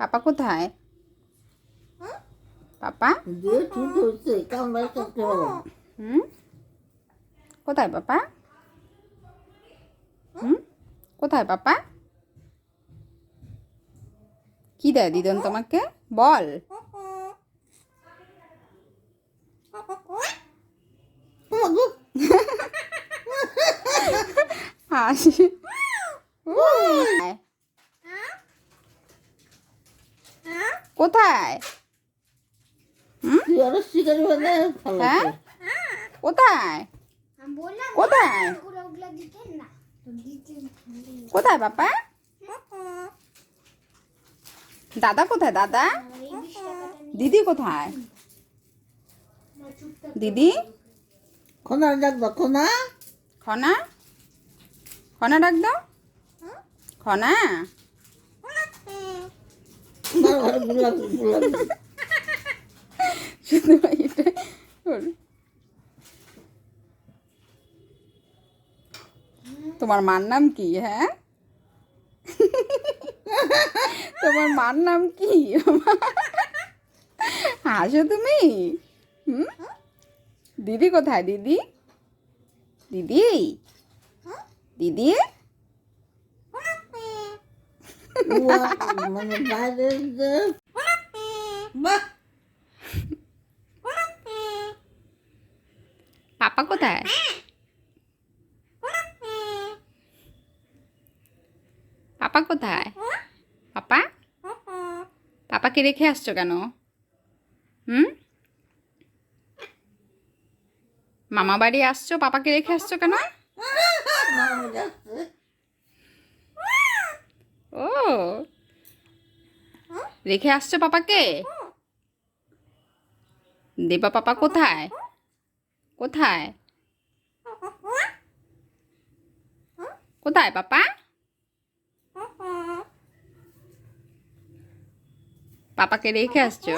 পাপা কোথায়? পাপা হুম? কোথায় পাপা হুম? কোথায় পাপা কি দেয় দিদন তোমাকে? বল। হাসি। কোথায়? হ্যাঁ? কোথায়? কোথায়? কোথায় বাপা? দাদা কোথায় দাদা? দিদি কোথায়? দিদি? খোনা ডাকবা খোনা। খনা? খনা ডাক দাও। খনা? তোমার মার নাম কি হ্যাঁ? তোমার মার নাম কি? হাসো তুমি। হুম? দিদি কোথায়, দিদি? দিদি? দিদি? মানে বাইরে যে পাপা কোথায়? পাপা কোথায়? পাপা? পাপাকে রেখে আসছো কেন? হুম? মামা বাড়ি আসছো, পাপাকে রেখে আসছো কেন? রেখে আসছো পাপাকে? দেবা পাপা কোথায়? কোথায়? কোথায় পাপা? পাপাকে রেখে আসছো?